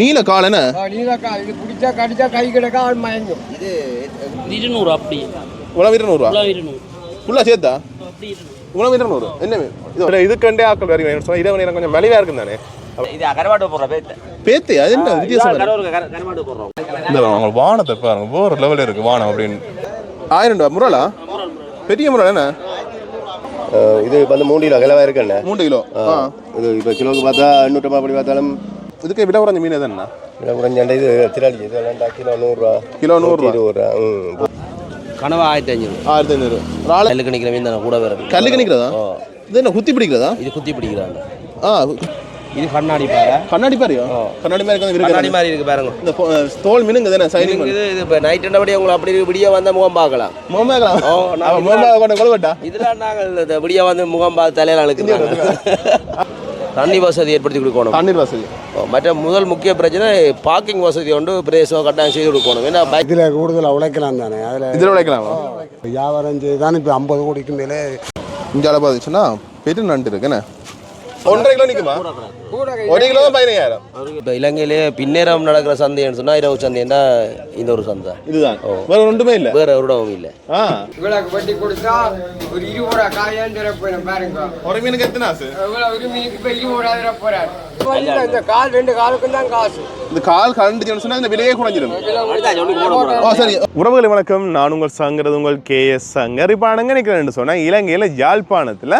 நீல கால் என்ன? நீதாக்கா இது பிடிச்சா கடிச்சா கை கிடக்கா ஆள் மயங்கும். இருநூறு அப்படி. உணவு இருநூறுவா? ஃபுல்லாக இருநூறு. ஃபுல்லாக சேர்த்தா? உணவு இருநூறு. என்ன? இது. இதுக்கண்டே ஆக்கள் வரி வேணும் சொன்னா இரவு நேரம் கொஞ்சம் மலிவா இருக்கும் தானே? இது கருவாட்டு போடுற பேத்து. பேத்து அது என்ன வித்தியாசம் கருவாட்டு போடுறோம். இந்த அவங்க வானத்தை பாருங்க. வேற லெவலில் இருக்கு வானம் அப்படின்னு. ஆயிரம் ரூபா. முரளா? பெரிய முரல் என்ன? இது வந்து மூணு கிலோ கிலோ இருக்குண்ணே மூன்று கிலோ. ஆ. இது இப்போ கிலோவுக்கு பார்த்தா எண்ணூற்றம்பது அப்படி பார்த்தாலும் இதுக்கு விலை குறைஞ்ச மீன் எதுன்னா? கிலோ குறைஞ்சாண்ட இது திராளி இது ரெண்டா கிலோ நூறுரூவா. கிலோ நூறுரூவா? இருபது ரூபா. ம். கனவா ஆயிரத்தி அஞ்சூறு ஆயிரத்தி ஐநூறு ராளை கல்லுக்கு நிற்கிற மீன் தானே கூட வேறு கல்லுக்கு நிற்கிறதா இது என்ன குத்தி பிடிக்கிறதா? இது குத்தி பிடிக்கிறாங்க. ஆ இது கண்ணாடி பாறை. கண்ணாடி பாரியா கண்ணாடி மாதிரி கண்ணாடி மாதிரி இருக்கு பாருங்க. இந்த தோல் மீனுங்க தானே சைனிங் இது இது இப்போ நைட் ரெண்டபடி உங்களை அப்படி விடிய வந்த முகம் பார்க்கலாம். மோமேகலாம் ஓ, நான் அவன் மோமேக கொண்ட கொள்வட்டா இதெல்லாம் நாங்கள் இந்த விடிய வந்து முகம் பார்த்து தலையில அழுக்குறாங்க. தண்ணி வசதி ஏற்படுத்தி கொடுக்கணும். தண்ணீர் வசதி. மற்ற முதல் முக்கிய பிரச்சனை பார்க்கிங் வசதி கொண்டு பிரேசோ கட்டாயம் செய்து கொடுக்கணும். ஏன்னா இதில் கூடுதலாக உழைக்கலாம் தானே அதில் இதில் உழைக்கலாமா. வியாபாரம் செய்து தான் இப்போ ஐம்பது கோடிக்கு மேலே அளவு பார்த்துச்சுன்னா பெரிய நண்டு இருக்கு என்ன? ஒன்றரை கிலோ நிற்குமா ஒரு கிலோ தான் பதினையாயிரம். இப்போ இலங்கையிலே பின்னேரம் நடக்கிற சந்தைன்னு சொன்னா இரவு சந்தைன்னா இந்த ஒரு சந்தை. இதுதான். வேற ஒன்றுமே இல்லை. வேற ஒரு இடமும் இல்லை. ஆ. இவ்வளவு வட்டி கொடுத்தா ஒரு இருபது ரூபா காயாந்திரம் போயிடும் பாருங்க. ஒரு மீனுக்கு எத்தனை ஆசு இவ்வளவு ஒரு மீனுக்கு இப்ப இருபது ரூபா போறாரு. இந்த கால் ரெண்டு காலுக்கும் தான் காசு. இந்த கால் கலந்துச்சுன்னு சொன்னா இந்த விலையே குறைஞ்சிடும். ஓ சரி. உறவுகளை வணக்கம். நான் உங்கள் சங்கரது உங்கள் கே எஸ் சங்கர். இப்போ எங்கே நிற்கிறேன்னு சொன்னால் இலங்கையில் யாழ்ப்பாணத்தில்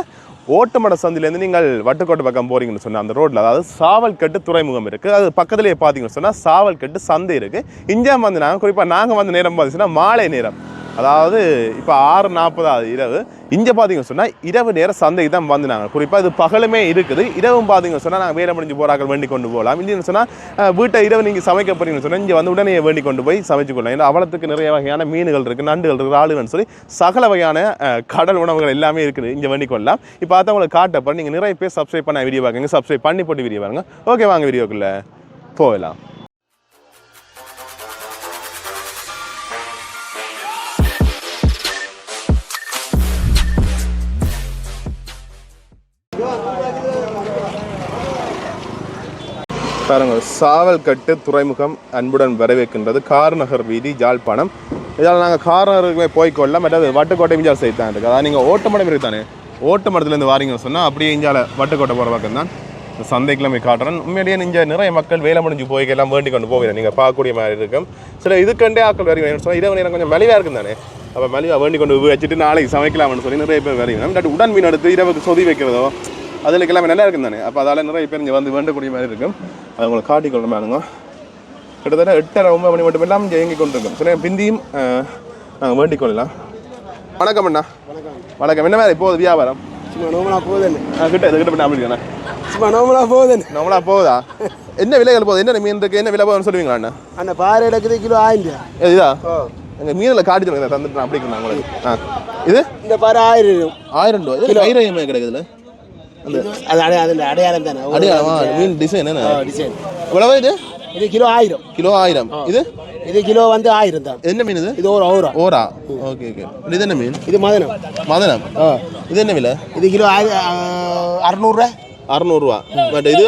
ஓட்டுமட சந்திலேருந்து நீங்கள் வட்டுக்கோட்டை பக்கம் போறீங்கன்னு சொன்னால் அந்த ரோட்டில் அதாவது சாவல் கட்டு துறைமுகம் இருக்குது அது பக்கத்துலேயே பார்த்தீங்கன்னு சொன்னால் சாவல்கட்டு சந்தை இருக்குது இங்கே வந்து நாங்கள் குறிப்பாக நாங்கள் வந்து நேரம் பார்த்துச்சுன்னா மாலை நேரம். அதாவது இப்போ ஆறு நாற்பதாவது இரவு. இங்கே பார்த்தீங்கன்னு சொன்னால் இரவு நேரம் சந்தைக்கு தான் வந்து நாங்கள் குறிப்பாக இது பகலுமே இருக்குது. இரவும் பார்த்தீங்கன்னு சொன்னால் நாங்கள் வேலை முடிஞ்சு போகிறாக்கள் வேண்டி கொண்டு போகலாம். இல்லைன்னு சொன்னால் வீட்டை இரவு நீங்கள் சமைக்க போறீங்கன்னு சொன்னால் இங்கே வந்து உடனே வேண்டி கொண்டு போய் சமைச்சு கொள்ளலாம். ஏன்னா அவலத்துக்கு நிறைய வகையான மீன்கள் இருக்குது நண்டுகள் இருக்குது ஆளுகள்னு சொல்லி சகல வகையான கடல் உணவுகள் எல்லாமே இருக்குது. இங்கே வேண்டி கொள்ளலாம். இப்போ பார்த்தா உங்களுக்கு காட்டப்போ நீங்கள் நிறைய பேர் சப்ஸ்கிரைப் பண்ண வீடியோ பார்க்குங்க சப்ஸ்கிரைப் பண்ணி போட்டு வீடியோ பாருங்க. ஓகே வாங்க வீடியோக்குள்ளே போகலாம். பாருங்க சாவல்கட்டு துறைமுகம் அன்புடன் வரவேற்கின்றது. கார்நகர் வீதி ஜாழ்ப்பாணம் இதால் நாங்கள் கார்நகருக்குமே போய்க்கொள்ள மற்றது வட்டுக்கோட்டை இஞ்சால் சைட் தான் இருக்குது. அதாவது நீங்கள் ஓட்டமடம் இருக்கு தானே? ஓட்டமடத்துலேருந்து வாரீங்கன்னு சொன்னால் அப்படியே இஞ்சால வட்டுக்கோட்டை போகிற பக்கம் தான் இந்த சந்தைக்குள்ள காட்டுறேன். உண்மையிலேயே இங்கே நிறைய மக்கள் வேலை முடிஞ்சு போய்க்கெல்லாம் வேண்டி கொண்டு போகிறேன் நீங்கள் பார்க்கக்கூடிய மாதிரி இருக்கும். சில இதுக்கண்டே ஆக்கள் வருகிறேன் சொன்னால் இரவு நேரம் கொஞ்சம் மலிவாக இருக்கும் தானே? அப்போ மலிவாக வேண்டி கொண்டு வச்சுட்டு நாளைக்கு சமைக்கலாம்னு சொல்லி நிறைய பேர் வருகிறேன் இல்லாட்டி உடன் மீன் எடுத்து இரவுக்கு சொதி வைக்கிறதோ அதில் எல்லாமே நல்லா இருக்கும் தானே? அப்போ அதால் நிறைய பேர் இங்கே வந்து வேண்டக்கூடிய மாதிரி இருக்கும். அது உங்களுக்கு காட்டிக்கொள்ள மேலுங்க கிட்டத்தட்ட எட்டரை ஒன்பது மணி மட்டும் எல்லாம் இயங்கி கொண்டிருக்கும். சில பிந்தியும் நாங்கள் வேண்டிக் கொள்ளலாம். வணக்கம் அண்ணா. வணக்கம். என்ன மாதிரி போகுது வியாபாரம்? சும்மா நோமலா போகுதுன்னு ஆ, கிட்ட இது கிட்ட பண்ண அப்படி இருக்கேண்ணா சும்மா நோமலா போகுதுன்னு நம்மளா போகுதா? என்ன விலைகள் போகுது? என்ன மீன் இருக்கு? என்ன விலை போகுதுன்னு சொல்லுவீங்களா அண்ணா? அந்த பாறை எடுக்குது கிலோ ஆயிரம் இதா? எங்கள் மீனில் காட்டி தந்துட்டு நான் அப்படி இருக்கேன் உங்களுக்கு. ஆ. இது? இந்த பாறை ஆயிரம் ஆயிரம் ரூபா இது ஐயாயிரம் கிடைக்குதுல அந்த அது அது அடையாளம் தானே? அடியாளமா? மீன் டிசைன் என்ன டிசைன் எவ்வளவு இது? இது கிலோ ஆயிரம். கிலோ ஆயிரம். இது? இது கிலோ வந்து ஆயிரம் தான். என்ன மீன் இது? இது ஒரு ஓரா. ஓரா? ஓகே ஓகே இது என்ன மீன் இது மதனம். மதனம்? இது என்ன விலை? இது கிலோ அறநூறுரூவா அறநூறுவா பட் இது?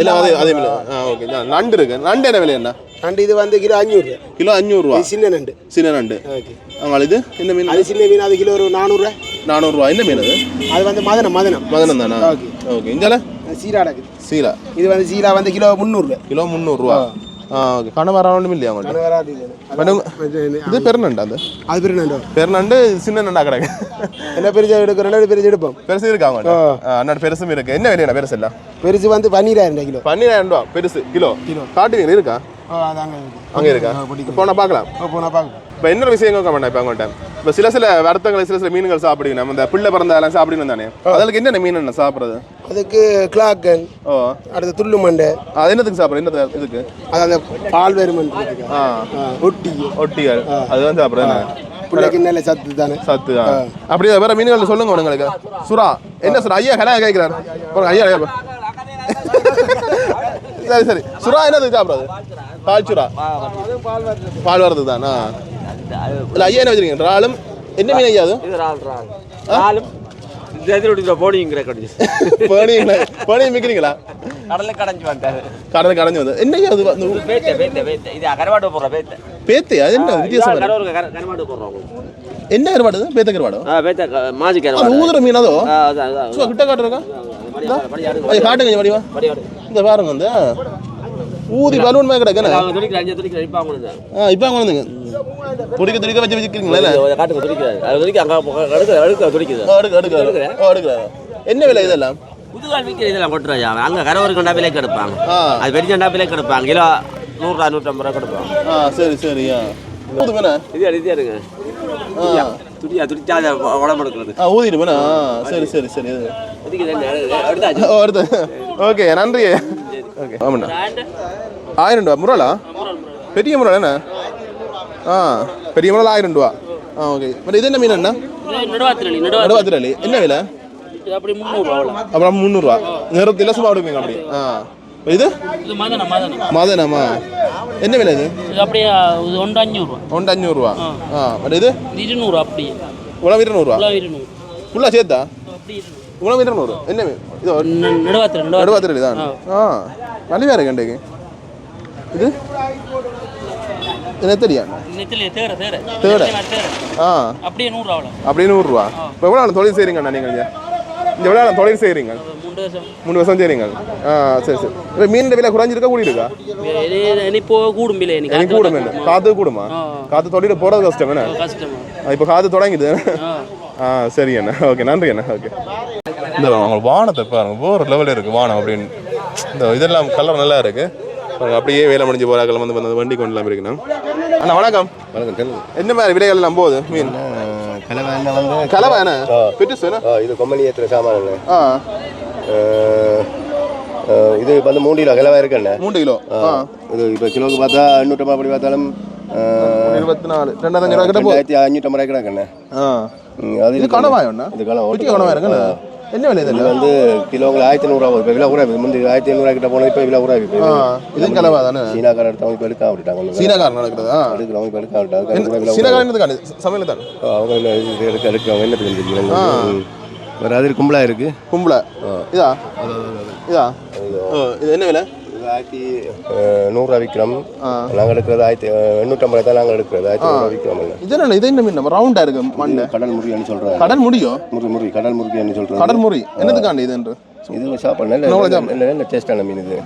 இல்லை அதே அதே ஆ ஓகே நண்டு இருக்கு. நண்டு என்ன விலை என்ன நண்டு இது வந்து கிலோ அஞ்சூறுரூவா கிலோ அஞ்சூறுரூவா சின்ன நண்டு. சின்ன நண்டு. ஓகே. இது என்ன மீன்? அது சின்ன மீன் அது கிலோ ஒரு நானூறுரூவா நானூறுரூவா என்ன மீன் அது? அது வந்து மதனம் மதனம். மதனம் தானா? ஓகே. ஓகே. இந்தால சீரா இருக்குது சீலா இது வந்து சீலா வந்து கிலோ முந்நூறுரூவா கிலோ முந்நூறுரூவா வராது இது. மேடம் இது பெருநண்டு அது அது பேர் நண்டு பெருநண்டு சின்ன நண்டா கிடக்கு என்ன பெருசு எடுக்கிறோம் ரெண்டு பெருசு எடுப்போம் பெருசு இருக்கா அவங்கள்ட்ட அண்ணா பெருசும் இருக்கு என்ன விலையா பெருசு எல்லாம் பெருசு வந்து பன்னீராயிரம் கிலோ பன்னிரெண்டாயிரம் ரூபா பெருசு கிலோ கிலோ. காட்டுவீங்க இருக்கா அங்கே இருக்கா. போனா பார்க்கலாம். போனா பார்க்க இப்போ இன்னொரு விஷயம் கேட்க மாட்டேன் இப்போ அவங்கள்ட்ட இப்போ சில சில வருத்தங்கள் சில சில மீன்கள் சாப்பிடுவீங்க நம்ம இந்த பிள்ளை பிறந்த எல்லாம் சாப்பிடுவோம் தானே? அதுக்கு என்னென்ன மீன் என்ன சாப்பிட்றது? அதுக்கு கிளாக்கன் ஓ. அடுத்து துள்ளு மண்டை. அது என்னதுக்கு சாப்பிட்றது? என்னது இதுக்கு? அது அந்த பால் வெறுமன் ஆ. ஒட்டி ஒட்டிகள் அதுதான் சாப்பிட்றது பிள்ளைக்கு நல்ல சத்து தானே? சத்து. அப்படியே வேற மீன்கள் சொல்லுங்க உங்களுக்கு சுறா. என்ன சுறா? ஐயா கல்யாணம் கேட்கிறார் ஐயா. சரி சரி. சுறா என்னது சாப்பிட்றது பால் சுறா பால் வரது தானா இல்லை ஐயா என்ன வச்சிருக்கீங்க. இறாலும்? என்ன மீன் ஐயா அது? அது? என்ன? கருவாடு? பேத்த கருவாடு? ஆ பேத்த மாஜி அது கருவாடு. ஊதுற மீன் அதோ? கிட்ட காட்டுறக்கா? காட்டுங்க வடிவா. இந்த பாருங்க வந்து ஊதி பலூன் அவங்க இப்போ அவங்க ஆ இப்போ அங்கே வந்துங்க துடிக்க துடிக்க வச்சு வச்சுக்கிறீங்களா காட்டுக்கு துடிக்கிறாரு அது துடிக்க அங்கே அடுக்க அடுக்க துடிக்குது. அடுக்கு அடுக்கு அடுக்குறாரு என்ன விலை இதெல்லாம்? புதுகால் விற்கிற இதெல்லாம் கொட்டுறாங்க அங்கே கரவருக்கு கண்டா விலைக்கு எடுப்பாங்க ஆ. அது பெரிய விலைக்கு எடுப்பாங்க கிலோ நூறுரூவா நூற்றம்பது ரூபா கொடுப்பாங்க. ஆ சரி சரியா இது இது எடுங்க. ஆ துடியா துடிச்சா அதை உடம்பு எடுக்கிறது ஆ ஊதிட்டு மேனா சரி சரி சரி. அடுத்து ஓகே நன்றி ஓகே ஆமாண்ணா. ஆயிரம் ரூபா. முரளா? பெரிய முரல் என்ன? ஆ பெரிய முரல் ஆயிரம் ரூபா. ஆ ஓகே. பட் இது என்ன மீன் அண்ணா? நடுவாத்திரலி நடுவா நடுவாத்திரலி என்ன விலை? அப்படி முந்நூறுரூவா அப்புறம் முந்நூறுரூவா நிறத்தில் சும்மா அப்படி. ஆ. இது? மதனம்? என்ன விலை இது? அப்படியே ஒன்று அஞ்சூறுரூவா ஒன்று அஞ்சூறுரூவா ஆ. பட் இது? இருநூறு அப்படியே. உணவு இருநூறுவா? ஃபுல்லாக இருநூறு. ஃபுல்லாக சேர்த்தா? அப்படி இருநூறு. என்ன இது நடுவாத்திரம் நடுவாத்திரலி தான். ஆ. மலிவாக இருக்கு அண்டைக்கு இது? என்ன தெரியா. தேர ஆ. அப்படியே நூறு அவ்வளோ அப்படியே நூறுரூவா. இப்போ எவ்வளோ தொழில் செய்கிறீங்க அண்ணா நீங்கள்? இந்த நாள் தொழில் செய்கிறீங்க வருஷம். மூணு வருஷம் செய்கிறீங்க ஆ சரி சரி. இப்போ மீன் விலை குறைஞ்சிருக்கா கூடி இருக்கா இனி போ கூடும் பிள்ளை எனக்கு கூடும் என்ன? காத்து கூடுமா. காத்து தொழில் போகிறது கஷ்டம் என்ன? கஷ்டமா. இப்போ காத்து தொடங்கிது. ஆ. சரி அண்ணா ஓகே நன்றி அண்ணா ஓகே. இந்த அவங்க வானத்தை பாருங்க. வேறு லெவலில் இருக்குது வானம் அப்படின்னு. இந்த இதெல்லாம் கலர் நல்லா இருக்கு. பாருங்க, அப்படியே வேலை முடிஞ்சு போகிறாக்கள் வந்து வந்து வண்டி கொண்டு எல்லாம் இருக்குண்ணா அண்ணா வணக்கம். வணக்கம் என்ன மாதிரி விலைகள் எல்லாம் போகுது மீன்? கலவை என்ன வந்து? கலவை என்ன? பெருசு என்ன? ஆ, இது கொம்பனி ஏற்றுற சாமானுங்க ஆ. இது வந்து மூணு கிலோ கிலவா இருக்குண்ணே மூன்று கிலோ. இது இப்போ கிலோக்கு பார்த்தா எண்ணூற்றம்பது அப்படி பார்த்தாலும் இருபத்தி நாலு ரெண்டாயிரத்தி அஞ்சூற்றம்பது ரூபாய் கிடக்குண்ணே அது இது என்ன விலை இது வந்து கிலோங்களுக்கு ஆயிரத்தி நூறுரூவா போகுது. இப்போ விலை கூட முந்தி ஆயிரத்தி ஐநூறுரூவா கிட்ட போனது இப்போ விலை கூட ஆ இது கலவா தானே? சீனாக்கார எடுத்தவங்க இப்போ எடுக்க விட்டுட்டாங்க சீனாக்காரன் நடக்கிறதா? எடுக்கிறவங்க இப்போ எடுக்க விட்டாங்க. சீனாக்காரன் சமையல் தான்? அவங்க இது எடுக்க எடுக்கிறவங்க என்ன தெரிஞ்சுக்கிறீங்க வேறு அது கும்பலா இருக்கு. கும்பல. இதா? இதா? இது என்ன விலை? ஆயிரத்தி நூறுரூவா விற்கிறோம் நாங்கள் எடுக்கிறது ஆயிரத்தி எண்ணூற்றம்பது தான் நாங்கள் எடுக்கிறது ஆயிரத்தி நூறுரூவா விற்கிறோம் இது என்ன இது என்ன மீன் நம்ம ரவுண்டா இருக்கு மண்ணு? கடல் முருகன்னு சொல்கிறாங்க கடல் முடியும் முருகி முருகி கடல் முருகின்னு சொல்கிறாங்க கடல் முறி என்னதுக்காண்டி இது என்று? இது சாப்பிட நல்ல நல்ல நல்ல டேஸ்டான மீன் இது.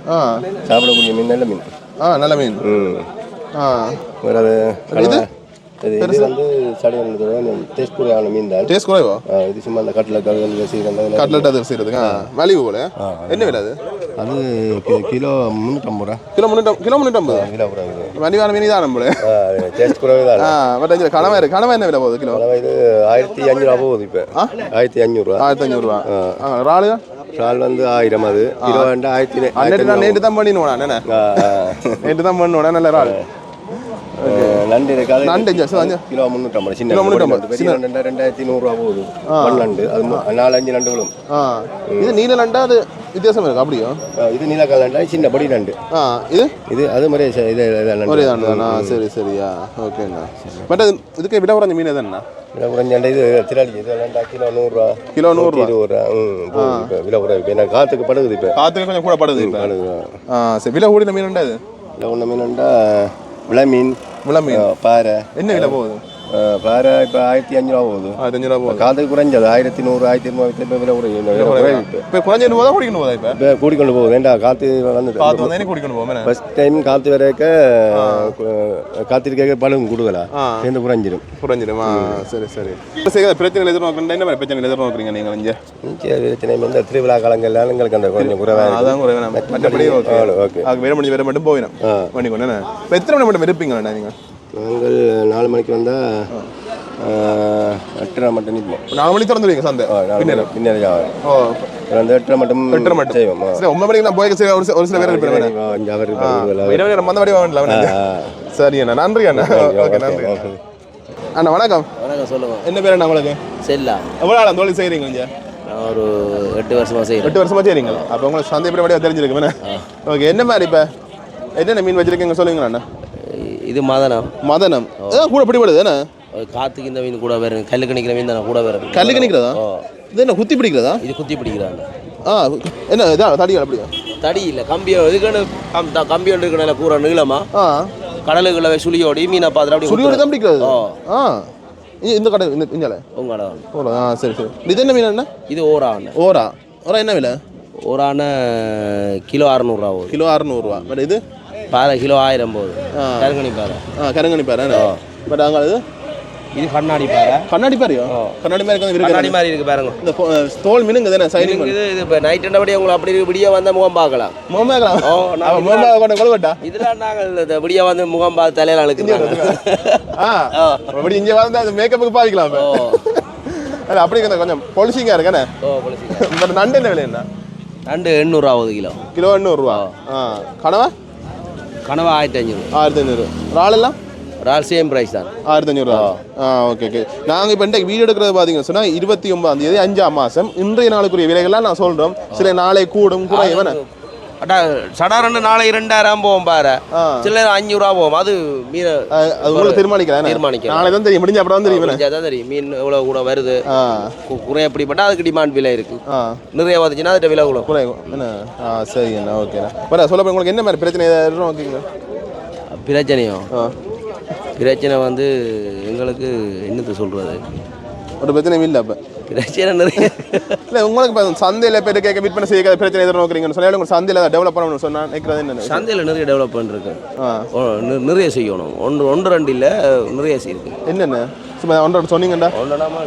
சாப்பிடக்கூடிய மீன் நல்ல மீன். ஆ நல்ல மீன். ம். ஆ. வேறு அது இது வந்து சடையான டேஸ்ட் கூடியான மீன் தான். டேஸ்ட் குறைவா? இது சும்மா அந்த கட்டில் கருவல் செய்கிறாங்க கட்லெட் அது செய்யறதுக்கு? மலிவு போல. என்ன விலை அது? அது கிலோ முந்நூற்றம்பது ரூபா. கிலோ முன்னூற்றி கிலோ முன்னூற்றம்பது? கிலோ கூட மலிவான மீன் தான் நம்மள அது டேஸ்ட் கூடவே தான். பட் இது கனவா இருக்கு கனவா என்ன விலை போகுது கிலோ? இது ஆயிரத்தி அஞ்சூறுவா போகுது இப்போ. ஆயிரத்தி அஞ்சூறுரூவா ஆயிரத்தி அஞ்சூறுவா இறாலு? ஷால் வந்து ஆயிரம் அது. கிலோ ஆயிரத்தி நேற்று நான் தான் பண்ணிடுவோம் ஆ. நேற்று தான் பண்ணுவோம் நல்ல அஹ், நண்டு இருக்காது நண்டு. கிலோ முந்நூற்றம்பது சின்ன கிலோ நண்டு, முந்நூற்றம்பது, சின்ன. நண்டு ரெண்டாயிரத்தி நூறுரூவா போகுது. நண்டு அது நாலஞ்சு நண்டுகளும். இது நீல நண்டா அது வித்தியாசம் இருக்கு? அப்படியோ? இது நீலக்கால் நண்டு சின்ன பொடி நண்டு. இது? இது அது மாதிரி இது இது நண்டு. ஒரே தானே தானா. சரி சரியா ஓகேண்ணா பட் அது இதுக்கு குறைஞ்ச மீன் எதுண்ணா விலை குறைஞ்ச இது திராளி இது ரெண்டா கிலோ நூறுரூவா. கிலோ நூறுரூவா. இருபது ரூபா. ம் இப்போ விலை குறை இப்போ எனக்கு காற்றுக்கு படுகுது இப்போ. காற்றுக்கு கொஞ்சம் கூட படுது இப்போ. படுகுது. ஆ சரி விலை கூடின மீன் இது? ஒன்று விலை மீன் விலை மீன். அஹ், பாறை என்ன விலை போகுது? விலை குறையும் இப்போ இப்போ குறைஞ்சு போதா குடிக்கணும் போதா இப்போ இப்போ கூடிக்கொண்டு போகுது ஏண்டா காற்று வந்து காற்று வந்தா குடிக்கணும் போகும் ஃபர்ஸ்ட் டைம் காற்று வரைக்க காத்திருக்க பழுகும் கொடுக்கல ஆ. சேர்ந்து குறைஞ்சிரும் குறைஞ்சிடுமா சரி சரி சரி பிரச்சனை எதிர்நோக்கிறேன் என்ன மாதிரி பிரச்சனை எதிர்நோக்குறீங்க நீங்கள் இங்கே பிரச்சனை இந்த திருவிழா காலங்கள்லாம் எங்களுக்கு அந்த கொஞ்சம் குறைவாக அதான் குறைவு நம்ம மற்றபடி ஓகே ஓகே வேற முடிஞ்சு வேற மட்டும் போயிடும் ஆ. பண்ணி கொண்டு என்ன இப்போ எத்தனை மணி மட்டும் இருப்பீங்களா நீங்கள் நாங்கள் நாலு மணிக்கு வந்தால் எட்டரை மட்டும் நிற்போம் நாலு மணிக்கு திறந்துடுவீங்க சந்தை? ஆகும். ஓ. வந்து எட்டரை மட்டும் எட்டரை மட்டும். செய்வோம். சரி ஒன்பது மணிக்கு நான் போய் சரி ஒரு சில- ஒரு சில பேர் இருப்பேன். இரவு நேரம் மந்த வடி வாங்கல சரி அண்ணா. நன்றி அண்ணா. ஓகே நன்றி. அண்ணா வணக்கம். வணக்கம் சொல்லுங்க. என்ன பேர் அண்ணா உங்களுக்கு? செல்லா. எவ்வளோ நாள் தொழில் செய்கிறீங்க கொஞ்சம் நான் ஒரு எட்டு வருஷமா செய்கிறேன் எட்டு வருஷமா செய்றீங்க அப்போ உங்களுக்கு சந்தை எப்படி தெரிஞ்சிருக்கு என்ன? ஓகே என்ன மாதிரி இப்போ? என்னென்ன மீன் வச்சிருக்கீங்க சொல்லுங்க அண்ணா? இது மதனம் மதனம். அதான் கூட பிடிபடுது என்ன? காற்றுக்கு இந்த மீன் கூட வரும் கல்லுக்கு நிற்கிற மீன் தானே கூட வரும் கல்லுக்கு நிற்கிறதா இது என்ன குத்தி பிடிக்கிறதா? இது குத்தி பிடிக்கிறாங்க. ஆ என்ன இதா தடிகள் அப்படியா? தடி இல்லை கம்பி இதுக்குன்னு கம் கம்பி ஒன்று இருக்கணும் கூற நீளமா? கடலுக்குள்ள சுழியோடி மீனை பார்த்துட்டு அப்படி சுரியோடு தான் பிடிக்கிறது? ஆ. இந்த கடை இந்த இஞ்சால உங்களோட ஓரா ஆ சரி சரி. இது என்ன மீன் என்ன? இது ஓரான. ஓரா. ஓரா என்ன விலை? ஓரான கிலோ அறநூறுவா போகுது கிலோ அறுநூறுவா பட் இது? பாறை கிலோ ஆயிரம் போகுது. கருங்கணி பாறை. ஆ கருங்கணி பாரு பட் அங்கே இது இது கண்ணாடி பாறை. கண்ணாடி பாரியா கண்ணாடி மாதிரி வந்து கண்ணாடி இருக்கு மாதிரி இருக்கு பாருங்க. இந்த தோல் மீனுங்க தானே சைனிங் இது இது இப்போ நைட் என்னபடி உங்களுக்கு அப்படி இருக்கு விடிய வந்த முகம் பார்க்கலாம். மோமேக்கலாம் ஓ, நான் மோமே கொண்ட கொழுவட்டா இதெல்லாம் நாங்கள் இந்த விடிய வந்து முகம் பார்த்து தலையில அழுக்குறாங்க ஆ அப்படி இங்கே வந்து அந்த மேக்கப்புக்கு பாவிக்கலாம் ஓ. அது அப்படி கொஞ்சம் கொஞ்சம் பொலிசிங்கா இருக்கானே ஓ பொலிசிங்க பட் நண்டு என்ன விலை என்ன? நண்டு எண்ணூறுவா ஆகுது கிலோ. கிலோ எண்ணூறுரூவா ஆ. கனவா கனவா ஆயிரத்தி அஞ்சூறு ஆயிரத்தி ஐநூறு இறால் எல்லாம் ரால் சேம் ப்ரைஸ் தான். ஆயிரத்தி அஞ்சூறுவா ஆ ஓகே ஓகே நாங்கள் இப்போ இன்றைக்கு வீடு எடுக்கிறது பார்த்தீங்கன்னு சொன்னால் இருபத்தி ஒன்பதாம் தேதி அஞ்சாம் மாதம் இன்றைய நாளுக்குரிய விலைகள்லாம் நான் சொல்கிறோம் சில நாளை கூடும் குறையும் அட்டா சடாரண்டு நாளைக்கு ரெண்டாயிரம் போவோம் பாரு. ஆ. சில நேரம் அஞ்சூறுவா போவோம். அது மீன் உங்களுக்கு தீர்மானிக்கலாம் தீர்மானிக்கலாம். நாளை தான் தெரியும் முடிஞ்ச அப்புறம் தான் தெரியும்? முடிஞ்சாதான் தெரியும். மீன் எவ்வளோ கூட வருது. குறை எப்படிப்பட்ட அதுக்கு டிமாண்ட் விலை இருக்கு. நிறைய வந்துச்சுன்னா அதுக்கு விலை கூட என்ன? ஆ சரி அண்ணா ஓகேண்ணா வர சொல்ல உங்களுக்கு என்ன மாதிரி பிரச்சனை ஏதாவது ஓகேங்களா பிரச்சனையோ? ஆ. பிரச்சனை வந்து எங்களுக்கு என்னத்தை சொல்றது? ஒரு பிரச்சனையும் இல்லை அப்போ பிரச்சனை நிறைய இல்லை உங்களுக்கு இப்போ சந்தையில் போய் கேட்க விற்பனை செய்ய பிரச்சனை எதிர்நோக்குறீங்கன்னு சொன்னாலும் உங்களுக்கு சந்தையில் டெவலப் பண்ணணும்னு சொன்னா நினைக்கிறது என்ன சந்தையில் நிறைய ஓ, நி- நிறைய செய்யணும் ஒன்று ஒன்று ரெண்டு இல்லை நிறைய செய்யிருக்கு என்னென்ன சும்மா ஒன்றரை சொன்னீங்கண்டா ஒன்றுனாம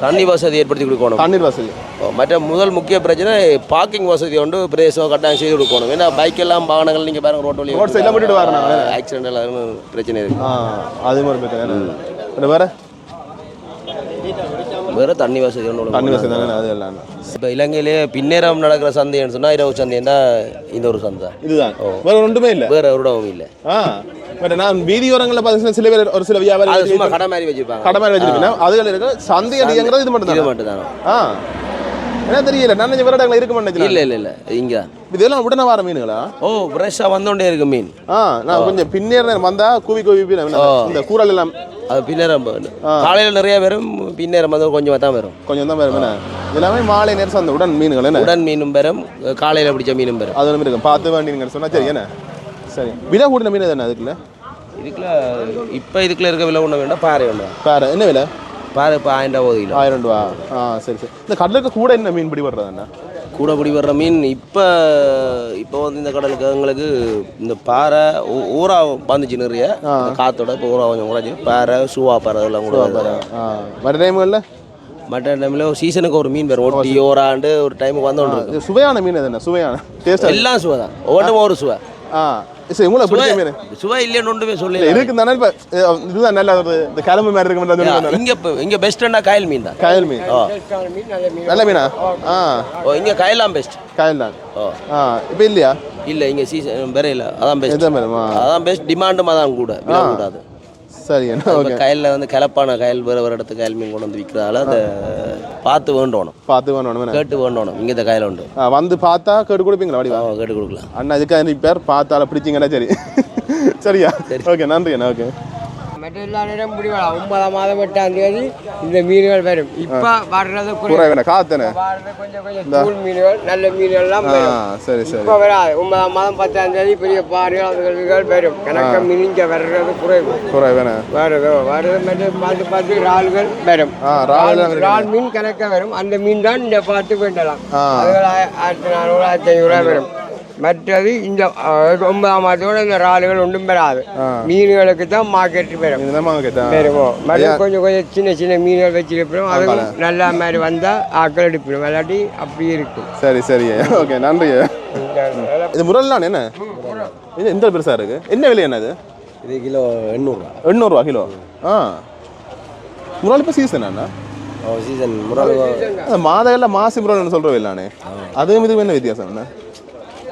தண்ணி வசதி ஏற்படுத்தி கொடுக்கணும் தண்ணீர் வசதி மற்ற முதல் முக்கிய பிரச்சனை பார்க்கிங் வசதி ஒன்று பிரதேசம் கட்டாயம் செய்து கொடுக்கணும் ஏன்னா பைக் எல்லாம் வாகனங்கள் நீங்கள் பாருங்க ரோட் வழி ரோட் சைடில் விட்டுட்டு வரணும் ஆக்சிடென்ட் எல்லாம் பிரச்சனை இருக்கு ஆ அது மாதிரி பிரச்சனை வேற வேற தண்ணி வசதி ஒன்று தண்ணி வசதி தானே அது எல்லாம் இப்போ இலங்கையிலே பின்னேரம் நடக்கிற சந்தைன்னு சொன்னால் இரவு சந்தைன்னா இந்த ஒரு சந்தை. இதுதான். வேற ஒன்றுமே இல்லை. வேற ஒரு இடமும் இல்லை. ஆ. பட் நான் வீதியோரங்களில் பார்த்தீங்கன்னா சில பேர் ஒரு சில அது வியாபாரி சும்மா கடை மாதிரி வச்சிருப்பாங்க. கடை மாதிரி வச்சிருப்பீங்கன்னா அதுகள் இருக்கு சந்தையில் இயங்குறது இது மட்டும் இது தான் மட்டும் தானே ஆ. என்ன தெரியல. நான் வேற இருக்க மாட்டேன் இல்லை இல்லை இல்லை. இங்கே. இதெல்லாம் உடனே வர மீனுங்களா ஓ ஃப்ரெஷ்ஷாக வந்தோண்டே இருக்கு மீன். ஆ. நான் கொஞ்சம் பின்னேற வந்தா கூவி கூவி இந்த கூறல் எல்லாம் அது பின்னேரம் காலையில் நிறைய வரும் பின்னேரம் வந்து கொஞ்சமாக தான் வரும். கொஞ்சம் தான் வேறு எல்லாமே மாலை நேரம் அந்த உடன் மீன்கள் என்ன? உடன் மீனும் பெறும் காலையில் பிடிச்ச மீனும் பெறும் அது ஒன்று இருக்கு பார்த்து வேண்டிங்க சொன்னா சரி என்ன? சரி. விலை கூடின மீன் தானே அதுக்குள்ள? இதுக்குள்ள இப்போ இதுக்குள்ள இருக்க விலை ஒன்று வேண்டாம் பாறை வேண்டாம் வேற என்ன விலை? பாறை இப்போ ஆயிரம் ரூபா ஆயிரம் ரூபா. ஆ சரி சரி. இந்த கடலுக்கு கூட என்ன மீன் பிடி வர்றது அண்ணா கூட பிடி வர்ற மீன் இப்போ இப்போ வந்து இந்த கடலுக்கு எங்களுக்கு இந்த பாறை ஊ- ஊறா வந்துச்சு நிறைய. காத்தோட இப்போ ஊறா கொஞ்சம் குறைஞ்சி பாறை சுவா பாறை அதெல்லாம் கூட மற்ற டைம்களில் மற்ற டைமில் சீசனுக்கு ஒரு மீன் வரும் ஒட்டி ஓராண்டு ஒரு டைமுக்கு இது சுவையான மீன் அது என்ன? சுவையான. டேஸ்ட் எல்லாம் சுவை தான் ஒவ்வொன்றும் ஒரு சுவை. ஆ. சரி உங்களுக்கு பிடிச்ச மீன் சுவை இல்லைன்னு ஒன்றுமே சொல்லல. இருக்கு தானே இப்போ இதுதான் நல்ல ஒரு இந்த கிளம்பு மாதிரி இருக்கு இங்க இப்போ இங்க பெஸ்ட்னா காயல் மீன் தான். காயல் மீன். நல்ல மீன்? ஆ. ஓ இங்க காயலாம் பெஸ்ட் காயல் தான். ஓ ஆ இப்போ இல்லையா? இல்ல இங்க சீசன் வேற இல்ல. அதான் பெஸ்ட் அதான் பெஸ்ட் டிமாண்டும் அதான் கூட கூடாது. சரி என்ன இப்போ ஓகே. கயல்ல வந்து கலப்பான கயல் வேற வேற இடத்துக்கு கயல் மீன் கொண்டு வந்து விற்கிறதால அதை பார்த்து வேண்டணும். பார்த்து வேணும் கேட்டு வேண்டணும். இங்க இந்த கயல் உண்டு. வந்து பார்த்தா கேட்டு கொடுப்பீங்களா வடிவா? கேட்டு கொடுக்கலாம். அண்ணா இதுக்காக பேர் பார்த்தால பிடிச்சிங்கன்னா சரி. சரியா? ஓகே நன்றி அண்ணா ஓகே. மற்ற எல்லா நேரம் முடிவலாம் ஒன்பதாம் மாதம் எட்டாம் தேதி இந்த மீன்கள் வரும். இப்ப வர்றது குறை பூரா வேணா காத்தனே கொஞ்சம் கொஞ்சம் தூள் மீன்கள் நல்ல மீன்கள் எல்லாம் ஆ வரும். சரி சரி. இப்ப வராது. ஒன்பதாம் மாதம் பத்தாம் தேதி பெரிய பாறைகள் அதுகள் வரும். கணக்க மினிஞ்ச வர்றது குறைவு. வேணா வருதோ வருது மற்ற பார்த்து பார்த்து இறால்கள் வரும். இறால் மீன் கணக்க வரும். அந்த மீன் தான் இந்த பார்த்து வேண்டலாம். அதுகள் ஆய- ஆயிரத்தி நானூறு ஆயிரத்தி ஐநூறுரூவா வரும். மற்றது இந்த ஒன்பதாம் மாதத்தோட இந்த இறால்கள் ஒன்றும் வராது மீன்களுக்கு தான் மார்க்கெட் கேட்டா வருமோ மறுபடியும் கொஞ்சம் கொஞ்சம் சின்ன சின்ன மீன்கள் வச்சிருப்போம் அதுவும் நல்ல மாதிரி வந்தால் ஆக்கள் எடுப்பிடும் இல்லாட்டி அப்படி இருக்கும். சரி சரி ஓகே நன்றி இது முரல்லாம் என்ன? இது எந்த பெருசா இருக்கு? என்ன விலை என்ன இது? இது கிலோ எண்ணூறுரூவா எண்ணூறுவா கிலோ. ஆ. முரல் இப்போ சீசன் அண்ணா? சீசன் முறை அந்த மாதையில் மாசி முரல்னு சொல்கிறோம் இல்லானே அதுவும் இதுவும் என்ன வித்தியாசம் என்ன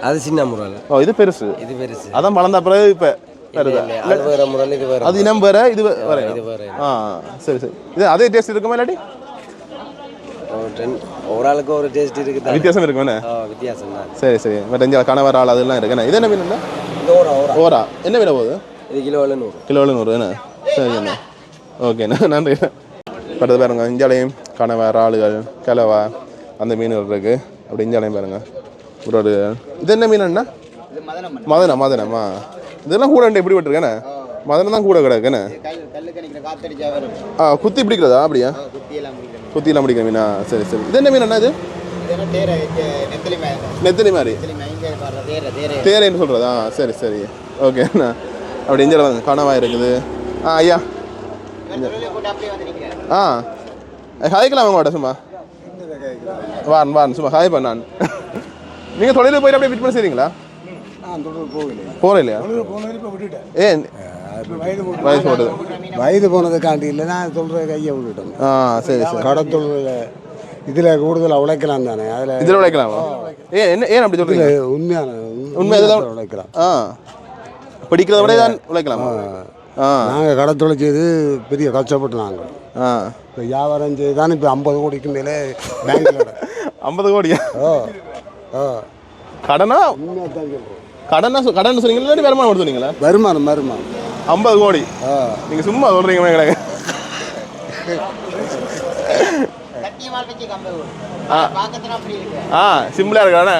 அது சின்ன முறை ஓ இது பெருசு. இது பெருசு. அதான் வளர்ந்த பிறகு இப்போ அது வேற இது வேற அது இனம் வேற இது வேற. இது வேற ஆ சரி சரி. இது அதே டேஸ்ட் இருக்குமா இல்லாட்டி? ஒரு ஆளுக்கு ஒரு டேஸ்ட் இருக்குது? வித்தியாசம் இருக்கும் என்ன? வித்தியாசம் தான். சரி சரி. மற்ற இங்கே கணவர் ஆள் அதெல்லாம் இருக்கு. என்ன இது என்ன மீன் ஓரா என்ன விலை போகுது? இது கிலோ எழுநூறு. கிலோவில் நூறு என்ன? சரி அண்ணா ஓகேண்ணா நன்றி. பட்டது பாருங்க இஞ்சாலையும் கனவை இறாலுகள் கிழவா அந்த மீன்கள் இருக்குது அப்படி இஞ்சாலையும் பாருங்க. ஒரு இது என்ன மீன் அண்ணா? மதனம் மதனமா இதெல்லாம் கூட எப்படி விட்டுருக்கேண்ணே மதனம் தான் கூட கிடக்குண்ணே ஆ குத்தி பிடிக்கிறதா அப்படியா? குத்தியெல்லாம் பிடிக்கிற மீனா? சரி சரி. இது என்ன மீன் அண்ணா இது? நெத்திலி மாதிரி தேரைன்னு சொல்கிறதா சரி சரி. ஓகே அண்ணா. அப்படி இஞ்சில் வந்து கனவாக இருக்குது. ஆ ஐயா. ஆ. ஹாய்க்கலாம் உங்களோட சும்மா. வாரன் வாரன் சும்மா. ஹாய் பண்ணான் நீங்கள் தொழிலுக்கு போயிட்டு அப்படியே ஃபிட் பண்ண செய்றீங்களா இல்லையா ஏன் வயசு போட்டது வயது போனதுக்காண்டி இல்லை நான் சொல்கிற கையை விட்டுட்டோம் ஆ சரி சரி. கடத்தொழில் இதில் கூடுதலாக உழைக்கலாம் தானே அதில் இதில் உழைக்கலாமா? ஏன் என்ன ஏன் அப்படி சொல்கிறீங்க உண்மையான உண்மை உழைக்கலாம். ஆ. படிக்கிறத விட தான் உழைக்கலாமா? ஆ. நாங்கள் கடத்தொழில் செய்து பெரிய கஷ்டப்பட்டு நாங்கள். ஆ. இப்போ வியாபாரம் செய்து தான் இப்போ ஐம்பது கோடிக்கு மேலே பேங்க்கில் ஐம்பது கோடியா? ஓ. கடனா? கடனா கடன் சொன்னீங்களா வருமானம் மட்டும் சொன்னீங்களா வருமானம் வருமானம். ஐம்பது கோடி. ஆ. நீங்கள் சும்மா சொல்கிறீங்க எனக்கு. ஆ. ஆ சிம்பிளாக இருக்காண்ணே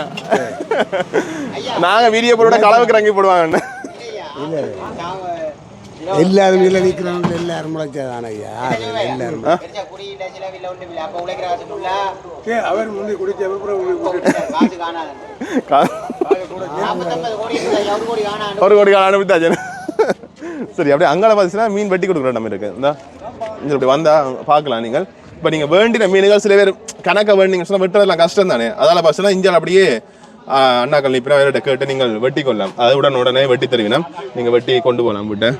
நாங்கள் வீடியோ போட களவுக்கு ரங்கி போடுவாங்கண்ணே எல்லாரும் இல்லை நிற்கிறவங்க எல்லாரும் முளைச்சதான ஐயா? எல்லாரும் அவர் முன்னே குடிச்ச கா- ஒரு கோடி காலம் அனுப்பிட்டாச்சு சரி அப்படியே அங்கால பார்த்துச்சுன்னா மீன் வெட்டி கொடுக்குற நம்ம இருக்கு. இந்த இப்படி வந்தா பார்க்கலாம் நீங்கள். இப்போ நீங்கள் வேண்டின மீன்கள் சில பேர் கணக்கை வேண்டிங்க சொன்னால் வெட்டுறதுலாம் கஷ்டம் தானே. அதால் பார்த்தீங்கன்னா இஞ்சால் அப்படியே அண்ணாக்கள் நிற்பினா வேறு கேட்டு நீங்கள் வெட்டி கொள்ளலாம் அது உடனே உடனே வெட்டி தருவினா நீங்கள் வெட்டி கொண்டு போகலாம் விட்டு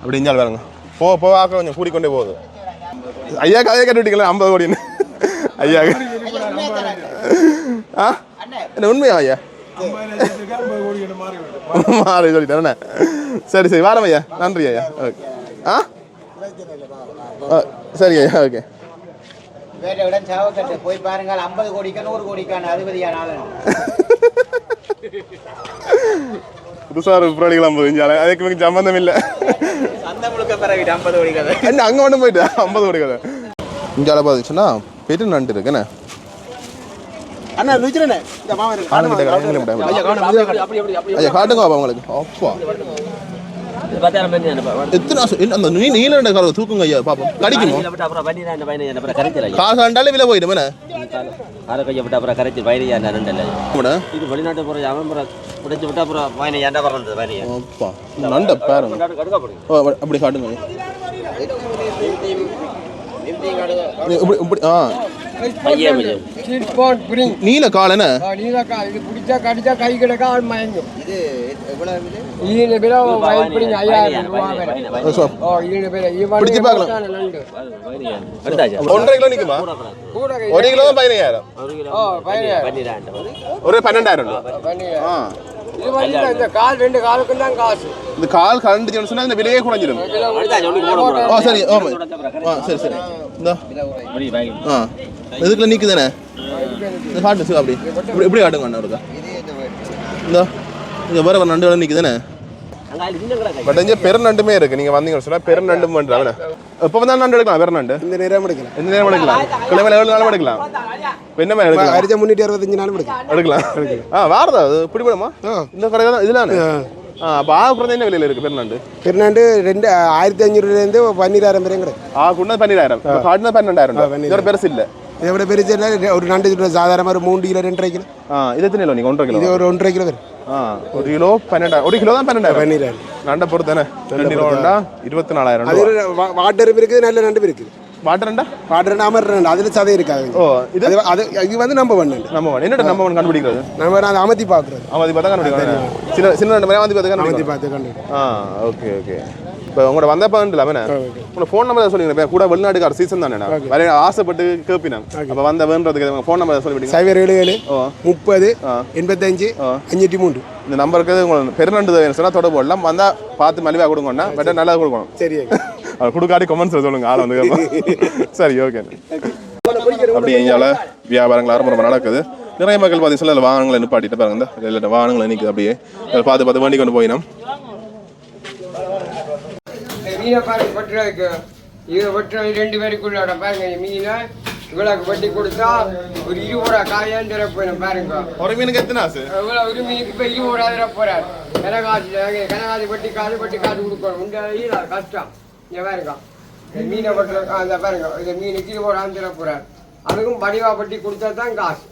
அப்படி இஞ்சால் பாருங்க. போ போ ஆக்க கொஞ்சம் கூடிக்கொண்டே போகுது. ஐயா கதையை கட்டி விட்டீங்களா ஐம்பது கோடின்னு. ஐயா ஆ? என்ன உண்மையா ஐயா? மாறி சொல்லிட்டேன் சரி சரி வாரம் ஐயா. நன்றி ஐயா. ஓகே ஆ? சரி ஐயா ஓகே வேட்டையுடன் சாவக்கட்டு போய் பாருங்கள் ஐம்பது கோடிக்கு நூறு கோடிக்கான அறுபதியான ஆளு புதுசாக ஒரு ஐம்பது அதுக்கு எனக்கு சம்மந்தம் இல்லை. என்ன அங்கே மட்டும் போயிட்டு? ஐம்பது கோடி கதை. இஞ்சால பார்த்துச்சுன்னா பெரு நண்டு இருக்குண்ணே அண்ணா ருச்சிரண்ணே இந்த விட ஐயா காட்டுங்க பாப்பா உங்களுக்கு. அப்பா. பத்தாயிரம் பண்ணி அந்த எத்தனை வருஷம் என்ன, அந்த நீ நீல ரெண்டு காலம் தூக்குங்க ஐயா பாப்போம். கடிக்குமோ? அப்புறம் பண்ணி இந்த பையனை அப்புறம் கரைச்சல காசு ஆண்டாலே விலை போயிடும் என்ன? கையை விட்டு அப்புறம் கரைச்சி ரெண்டு இல்லை மேடம் இது வெளிநாட்டு போகிற அவன் அப்புறம் உடைச்சு விட்டு அப்புறம் பையனை ஏன்டா அப்பா நண்ட ஓ, அப்படி- காட்டுங்க. இப்படி ஆ. பாட் பிரிங் நீல கால் இது பிடிச்சா கடிச்சா கை கிடக்கா ஆள் மயங்கும் இது ஐயாயிரம் ரூபா ஓ பிடிச்சு பார்க்கலாம். ஒன்றரை கிலோ. ஒரு கிலோ பதினையாயிரம் ஒரு பன்னெண்டாயிரம் இது வந்து இந்த கால் ரெண்டு காலுக்கும் தான் காசு. இந்த கால் கரண்டுச்சுன்னு சொன்னா இந்த விலையே குறைஞ்சிடும் ஓ சரி ஓ ஆ சரி சரி. இந்த. ஆ. இதுக்குள்ள நிக்குதானே? இந்த காட்டு அப்படி. இப்படி காட்டுங்க அண்ணா இருக்கா இந்த. இங்க வேற நண்டு வேலை நிக்குதானே. பட் இங்க பெருநண்டுமே இருக்கு. நீங்க வந்தீங்கன்னு சொன்னா பெருநண்டும் பண்றாங்க எப்போ வந்தாலும் நண்டு எடுக்கலாம். பெருநண்டு இந்த நேரம் எடுக்கலாம். எந்த நேரம் எடுக்கலாம். கிழமையில எவ்வளவு நாளும் எடுக்கலாம்? இப்ப என்ன மாதிரி எடுக்கலாம் அரிச்சா முன்னூற்றி அறுபத்தஞ்சு நாள் எடுக்கலாம். எடுக்கலாம். ஆ வாரதா? அது பிடிபடுமா இந்த கடை தான் இதுலானே ஆ. அப்போ ஆ குறைந்த என்ன விலையில இருக்கு பெருநண்டு பெருநாண்டு ரெண்டு ஆயிரத்தி அஞ்சூறுலேருந்து பன்னீராயிரம் வரையும் கிடைக்கும். ஆ குண்டது பன்னிராயிரம். காட்டுனது பன்னெண்டாயிரம் இதோட பெருசு இல்ல. இதை விட பெருசு ஒரு நண்டு சாதாரணமாக ஒரு மூணு கிலோ ரெண்டரை கிலோ. ஆ இது எத்தனை கிலோ நீங்க? ஒன்றரை இது கிலோ ஒரு ஒன்றரை கிலோ வரும். ஒரு கிலோ பன்னெண்டாயிரம் ஒரு கிலோ தான் பன்னெண்டாயிரம். பன்னீராயிரம். நண்டை பொறுத்தானே ரெண்டு கிலோண்டா இருபத்தி நாலாயிரம் அது வாட்டரும் இருக்குது நல்ல நண்டும் இருக்குது. வாட்டர் ரெண்டா? வாட்டர் அமர் ரெண்டு அதில் சதை இருக்காது. ஓ இது? அது இது வந்து நம்ம பண்ணு நம்ம one. என்னடா நம்ம one கண்டுபிடிக்கிறது? நம்ம அதை அமர்த்தி பார்க்குறது. அது பார்த்தா கண்டுபிடிக்கிறான் சின்ன சின்ன ரெண்டு மாதிரி வந்து பார்த்தா அமர்த்தி கண்டுபிடிக்கிறான் பார்த்து ஆ ஓகே ஓகே. இப்போ உங்களோட வந்தப்ப இல்லாம உங்களோட ஃபோன் நம்பர் சொல்லுங்க கூட வெளிநாட்டுக்கார சீசன் தானே வரைய ஆசைப்பட்டு கேப்பினேன் அப்போ வந்த வேன்றதுக்கு ஃபோன் நம்பர் சொல்லிவிட்டீங்க சைபர் ஏழு ஏழு முப்பது. எண்பத்தஞ்சு. அஞ்சூற்றி மூன்று. இந்த நம்பருக்கு உங்களுக்கு பெருநண்டு வேணும் சொன்னா தொடர்பு போடலாம் வந்தா பார்த்து மலிவா கொடுங்கண்ணா. பட் நல்லா கொடுக்கணும். சரி அவர் கொடுக்காட்டி கமெண்ட்ஸ் சொல்லுங்க ஆள் வந்து. சரி ஓகே. அப்படி எங்களால் வியாபாரங்கள் ஆரம்பம் நடக்குது நிறைய மக்கள் பார்த்தீங்கன்னா வாகனங்களை நிப்பாட்டிட்டு பாருங்க இந்த இல்லை வாகனங்களை நிற்குது அப்படியே பார்த்து பார்த்து வண்டி கொண்டு போயினோம். மீனை பாருங்க வெட்டுறதுக்கு இது வெட்டுறது ரெண்டு பேருக்குள்ள பாருங்க மீனை இவ்வளவு வெட்டி கொடுத்தா ஒரு இருபது காயாந்து போயிடும் பாருங்க. ஒரு மீனுக்கு எத்தனை ஆசு? ஒரு மீனுக்கு இப்ப இருபது ரூபா போறாரு. கனகாசி கனகாசி வெட்டி காசு வெட்டி காசு கொடுக்கணும். ஈரா கஷ்டம். இங்க பாருங்க. மீனை வெட்டுற அந்த பாருங்க இந்த மீனுக்கு இருபது ரூபா தர போறாரு. அதுக்கும் படிவா வெட்டி கொடுத்தா தான் காசு.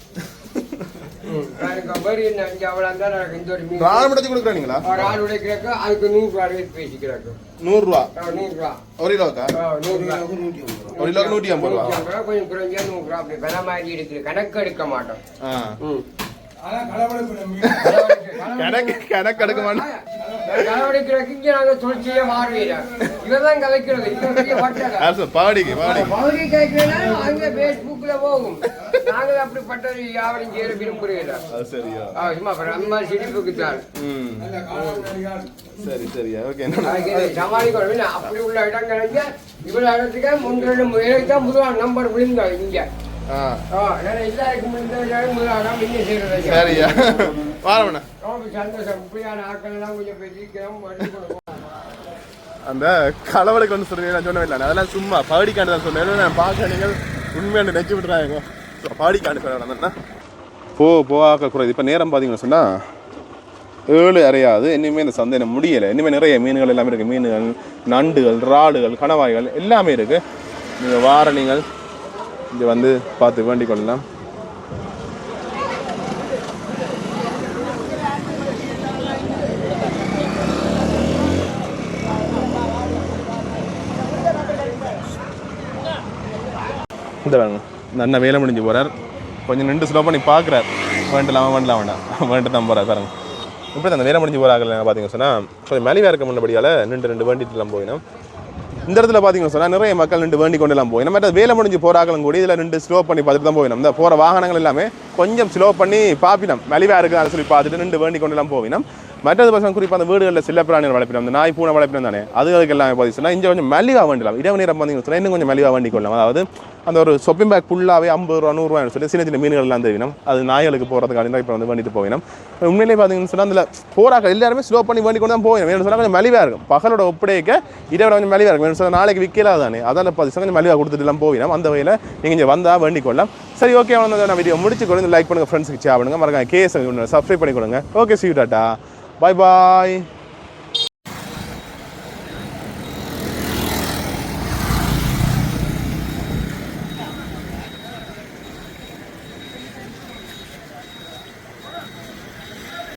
இருந்தா நடக்கும் இந்த ஒரு மீன் ராணம் முடிச்சு கொடுக்குறீங்களா ஒரு ஆள் உடைக்கிறக்கு அதுக்கு நூறு ரூபா ரேட் பேசிக்கிறாக்கு நூறுரூவா நூறு ரூபா ஒரு கிலோக்கா நூறு ரூபா ஒரு கிலோக்கு நூற்றி ஐம்பது ரூபா கொஞ்சம் குறைஞ்சா நூறு ரூபா அப்படி விலை மாதிரி இருக்குது கணக்கு எடுக்க மாட்டோம். கணக்கு கணக்கு எடுக்க மாட்டேன் கலவடைக்கிறதுக்கு இங்க நாங்க தொழிற்சியே மாறுவீங்க இவதான் கலைக்கிறது இவன் பெரிய பட்டல அரசு பாடிக்கு பாடி பகுதி கேட்கலன்னா அங்க பேஸ்புக்ல போகும். நாங்க அப்படிப்பட்டது யாவரும் செய்ய விரும்புறீங்க அது சரியா. சும்மா மாதிரி சிரிப்புக்கு தான். சரி சரியா ஓகே சமாளிக்கணும் அப்படி உள்ள இடங்களுக்கு இவ்வளவு இடத்துக்கு தான் முதல் நம்பர் விழுந்தோம் இங்க. சரியா. கொடுக்கும் அந்த களவலுக்கு வந்து சொன்னீங்க நான் சொன்னேன் இல்லை அதெல்லாம் சும்மா பாடிக்காண்டு தான் சொன்னேன். நான் பார்க்க நீங்கள் உண்மையான நெச்சு விட்டுறாங்க பாடிக்காண்டு சொன்னேன். போ போவாக்க குறையுது. இப்போ நேரம் பார்த்தீங்கன்னு சொன்னால் ஏழு அறையாது இனிமேல் இந்த சந்தை முடியலை. இனிமேல் நிறைய மீன்கள் எல்லாமே இருக்குது மீன்கள் நண்டுகள் ராடுகள் கணவாய்கள் எல்லாமே இருக்குது நீங்கள் வார நீங்கள் இங்கே வந்து பார்த்து வேண்டிக் கொள்ளலாம். இந்த பாருங்க வேலை முடிஞ்சு போகிறார் கொஞ்சம் நின்று ஸ்லோ பண்ணி பார்க்குறார். வேண்டலாமா வேண்டலாம் வேண்டாம். வேண்டு தான் போகிறார் பாருங்க. இப்படி அந்த வேலை முடிஞ்சு போகிறாங்க பார்த்தீங்க சொன்னால் கொஞ்சம் மலிவாக இருக்க முன்னபடியால் நின்று ரெண்டு வேண்டிட்டுலாம் போயினோம். இந்த இடத்துல பார்த்தீங்கன்னு சொன்னால் நிறைய மக்கள் நின்று வேண்டி கொண்டு எல்லாம் போயினோம் மற்ற வேலை முடிஞ்சு போகிறாங்களும் கூட இதில் நின்று ஸ்லோ பண்ணி பார்த்துட்டு தான் போயினோம். இந்த போகிற வாகனங்கள் எல்லாமே கொஞ்சம் ஸ்லோ பண்ணி பார்ப்பினோம் மலிவாக இருக்குன்னு சொல்லி பார்த்துட்டு நின்று வேண்டி கொண்டு எல்லாம் போவினோம் மற்றது பசங்க குறிப்பாக அந்த வீடுகளில் சில பிராணிகள் வளர்ப்பிடும் அந்த நாய் பூனை வளர்ப்பிடும் தானே? அதுகளுக்கு எல்லாமே பார்த்தீங்கன்னா சொன்னால் இங்கே கொஞ்சம் மலிவாக வேண்டலாம் இரவு நேரம் பார்த்தீங்கன்னா இன்னும் கொஞ்சம் மலிவாக வேண்டிக் கொள்ளலாம். அதாவது அந்த ஒரு ஷாப்பிங் பேக் ஃபுல்லாகவே ஐம்பது ரூபா நூறுரூவான்னு சொல்லி சின்ன சின்ன மீன்கள் எல்லாம் தெரிவினோம் அது நாய்களுக்கு போகிறதுக்காக இப்போ வந்து வேண்டிட்டு போவினோம். உண்மையிலே பார்த்தீங்கன்னு சொன்னால் அதில் போராக்கள் எல்லாருமே ஸ்லோ பண்ணி வேண்டி கொண்டு தான் போயிடும் வேணும் சொன்னால் கொஞ்சம் மலிவாக இருக்கும். பகலோட ஒப்படைக்க இரவு கொஞ்சம் மலிவாக இருக்கும். வேணும் சொன்னால் நாளைக்கு விற்கலாம் தானே. அதால் பார்த்து கொஞ்சம் மலிவாக கொடுத்துட்டு எல்லாம் அந்த வகையில் நீங்கள் இங்கே வந்தால் வேண்டிக் கொள்ளலாம். சரி ஓகே வந்து நான் வீடியோ முடிச்சு கொடுங்க லைக் பண்ணுங்கள் ஃப்ரெண்ட்ஸுக்கு ஷேர் பண்ணுங்கள் மறக்காம கேஸ் சப்ஸ்கிரைப் பண்ணி கொடுங்க. Okay see tata bye bye